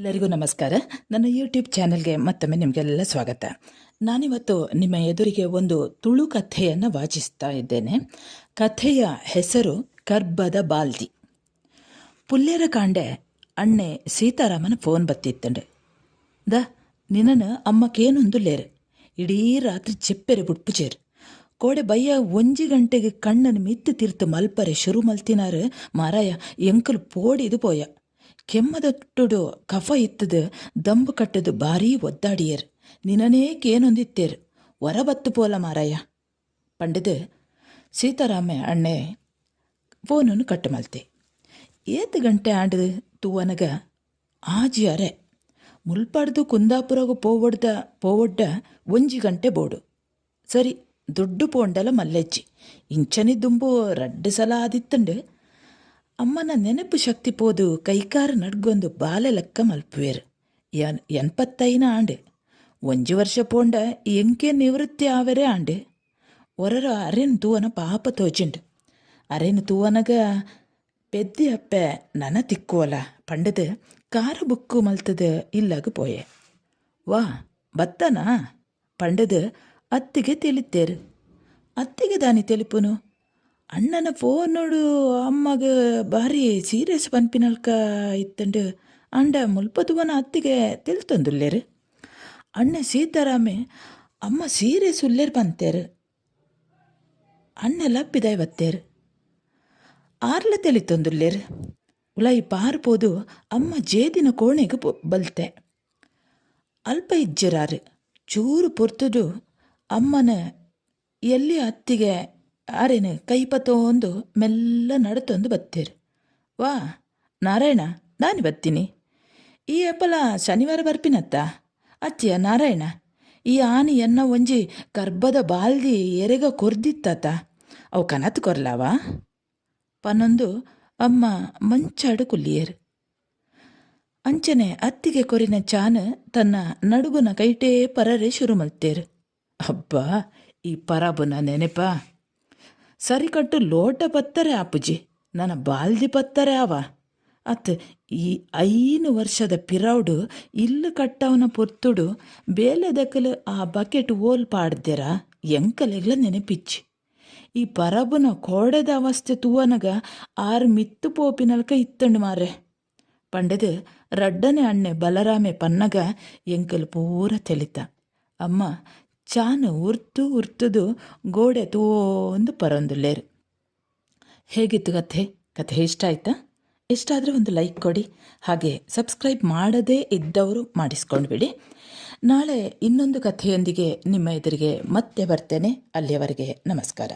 ಎಲ್ಲರಿಗೂ ನಮಸ್ಕಾರ. ನನ್ನ ಯೂಟ್ಯೂಬ್ ಚಾನೆಲ್ಗೆ ಮತ್ತೊಮ್ಮೆ ನಿಮಗೆಲ್ಲ ಸ್ವಾಗತ. ನಾನಿವತ್ತು ನಿಮ್ಮ ಎದುರಿಗೆ ಒಂದು ತುಳು ಕಥೆಯನ್ನು ವಾಚಿಸ್ತಾ ಇದ್ದೇನೆ. ಕಥೆಯ ಹೆಸರು ಕರ್ಬದ ಬಾಲ್ದಿ. ಪುಲ್ಯರ ಕಾಂಡೆ ಅಣ್ಣೆ ಸೀತಾರಾಮನ ಫೋನ್ ಬತ್ತಿತ್ತಂಡೆ ದ ನಿನ್ನನ್ನು ಅಮ್ಮಕ್ಕೇನೊಂದು ಲೇರು. ಇಡೀ ರಾತ್ರಿ ಚೆಪ್ಪೆರೆ ಬುಟ್ಪುಚೇರು ಕೋಡೆ ಬಯ್ಯ ಒಂಜಿ ಗಂಟೆಗೆ ಕಣ್ಣನ್ನು ಮಿತ್ತು ತಿರ್ತು ಮಲ್ಪರೆ ಶುರು ಮಲ್ತಿನಾರು. ಮಾರಾಯ, ಎಂಕಲು ಪೋಡಿದು ಪೋಯ. ಕೆಮ್ಮದೊಟ್ಟುಡು ಕಫ ಇತ್ತದ, ದಂಬು ಕಟ್ಟದು ಭಾರೀ ಒದ್ದಾಡಿಯರ್. ನಿನನೇ ಕೇನೊಂದಿತ್ತೇರ್? ಹೊರಬತ್ತು ಪೋಲ ಮಾರಾಯ. ಪಂಡದು ಸೀತಾರಾಮ ಅಣ್ಣೆ, ಫೋನನ್ನು ಕಟ್ಟು ಮಲ್ತೆ. ಏತ್ ಗಂಟೆ ಆಂಡದು ತೂವನಗ? ಆಜಿ ಅರೆ. ಮುಲ್ಪಾಡ್ದು ಕುಂದಾಪುರಗು ಪೋವಡ್ದ, ಪೋವಡ್ಡ ಒಂಜಿ ಗಂಟೆ ಬೋಡು. ಸರಿ, ದುಡ್ಡು ಪೋಂಡಲ ಮಲ್ಲೆಜ್ಜಿ ಇಂಚನಿ ದುಂಬು ರಡ್ಡು ಸಲ ಆದಿತ್ತಂಡು ಅಮ್ಮನ ನೆನಪು ಶಕ್ತಿ ಪೋದು ಕೈಕಾರ ನಡ್ಗೊಂದು ಬಾಲ ಲೆಕ್ಕ ಮಲ್ಪುವೇರ್. ಎನ್ ಎನ್ಪತ್ತೈನ ಆಂಡೆ. ಒಂಜಿ ವರ್ಷ ಪೋಂಡ ಎಂಕೆ ನಿವೃತ್ತಿ ಆವರೆ ಆಂಡೆ. ಒರರ ಅರೆನ್ ತೂವನ ಪಾಪ ತೋಚಿಂಡ್. ಅರೆನ್ ತೂವನಗ ಪೆದ್ದಿ ಅಪ್ಪೆ ನನ ತಿಕ್ಕುವಲ ಪಂಡದ ಕಾರ ಬುಕ್ಕು ಮಲ್ತದ ಇಲ್ಲಾಗ ಪೋಯೆ. ವಾ, ಬತ್ತನಾ? ಪಂಡದ ಅತ್ತಿಗೆ ತಿಳಿತೇರು ಅತ್ತಿಗೆ ದಾನಿ ತೆಲಿಪುನು ಅಣ್ಣನ ಫೋನ್ ಫೋನೋಡು ಅಮ್ಮಗ ಭಾರಿ ಸೀರಿಯಸ್ ಪನ್ಪಿನಲ್ಕ ಇತ್ತಂಡು. ಅಂಡ ಮುಲ್ಪದುವನ ಅತ್ತಿಗೆ ತಿಳ್ತಂದುಲ್ಲೇರು ಅಣ್ಣ ಸೀತಾರಾಮೆ, ಅಮ್ಮ ಸೀರಿಯಸ್ ಉಲ್ಲೇರು ಬಂತೇರು. ಅಣ್ಣ ಲಪ್ಪಿದ ಇವತ್ತೇರು ಆರ್ಲ ತಿಳಿತೊಂದುಲ್ಲೇರು ಉಲೈ ಪಾರ್ಬೋದು ಅಮ್ಮ ಜೇದಿನ ಕೋಣೆಗೆ ಬಲ್ತೆ. ಅಲ್ಪ ಇಜ್ಜರಾರು. ಚೂರು ಪೊರ್ತುಡು ಅಮ್ಮನ ಎಲ್ಲಿ ಅತ್ತಿಗೆ ಆರೇನು ಕೈಪತ್ತೊಂದು ಮೆಲ್ಲ ನಡತೊಂದು ಬತ್ತೇರು. ವಾ, ನಾರಾಯಣ, ನಾನು ಬತ್ತೀನಿ. ಈ ಅಪ್ಪಲ ಶನಿವಾರ ಬರ್ಪಿನತ್ತ? ಅಚ್ಚಿಯ ನಾರಾಯಣ, ಈ ಆನೆ ಎನ್ನ ಒಂಜಿ ಗರ್ಭದ ಬಾಲ್ದಿ ಎರೆಗ ಕೊರ್ದಿತ್ತಾತ ಅವು ಕನತ್ ಕೊರ್ಲಾವಾ? ಪನ್ನೊಂದು ಅಮ್ಮ ಮಂಚಾಡು ಕುಲ್ಲಿಯರು ಅಂಚನೆ ಅತ್ತಿಗೆ ಕೊರಿನ ಚಾನ ತನ್ನ ನಡುಗುನ ಕೈಟೇ ಪರರೆ ಶುರು ಮಲ್ತೇರು ಅಬ್ಬಾ, ಈ ಪರಬುನ ನೆನೆಪ? ಸರಿಕಟ್ಟು ಲೋಟ ಪತ್ತರೆ ಅಪ್ಪುಜಿ. ನನ್ನ ಬಾಲ್ದಿ ಪತ್ತರೆ ಅವ. ಅತ್ ಈ ಐನು ವರ್ಷದ ಪಿರೌಡು ಇಲ್ಲು ಕಟ್ಟವನ ಪೊರ್ತುಡು ಬೇಲೆ ದಕ್ಕಲು ಆ ಬಕೆಟ್ ಓಲ್ ಪಾಡ್ದಿರ ಎಂಕಲೆಗ್ಲ ನೆನಪಿಚ್ಚಿ. ಈ ಪರಬುನ ಕೋಡದ ಅವಸ್ಥೆ ತೂವನಗ ಆರು ಮಿತ್ತು ಪೋಪಿನಲ್ಕ ಇತ್ತಂಡು ಮಾರೆ ಪಂಡದು ರಡ್ಡನೆ ಅಣ್ಣೆ ಬಲರಾಮೆ ಪನ್ನಗ ಎಂಕಲ್ ಪೂರ ತೆಲಿತ. ಅಮ್ಮ ಚಾನು ಉರ್ತು ಉರ್ತುದು ಗೋಡೆ ತೂಂದು ಪರೊಂದುಲ್ಲೇರು ಹೇಗಿತ್ತು ಕಥೆ? ಕಥೆ ಇಷ್ಟ ಆಯ್ತಾ? ಇಷ್ಟ ಆದರೆ ಒಂದು ಲೈಕ್ ಕೊಡಿ. ಹಾಗೆ ಸಬ್ಸ್ಕ್ರೈಬ್ ಮಾಡದೇ ಇದ್ದವರು ಮಾಡಿಸ್ಕೊಂಡು ಬಿಡಿ ನಾಳೆ ಇನ್ನೊಂದು ಕಥೆಯೊಂದಿಗೆ ನಿಮ್ಮ ಎದುರಿಗೆ ಮತ್ತೆ ಬರ್ತೇನೆ. ಅಲ್ಲಿಯವರೆಗೆ ನಮಸ್ಕಾರ.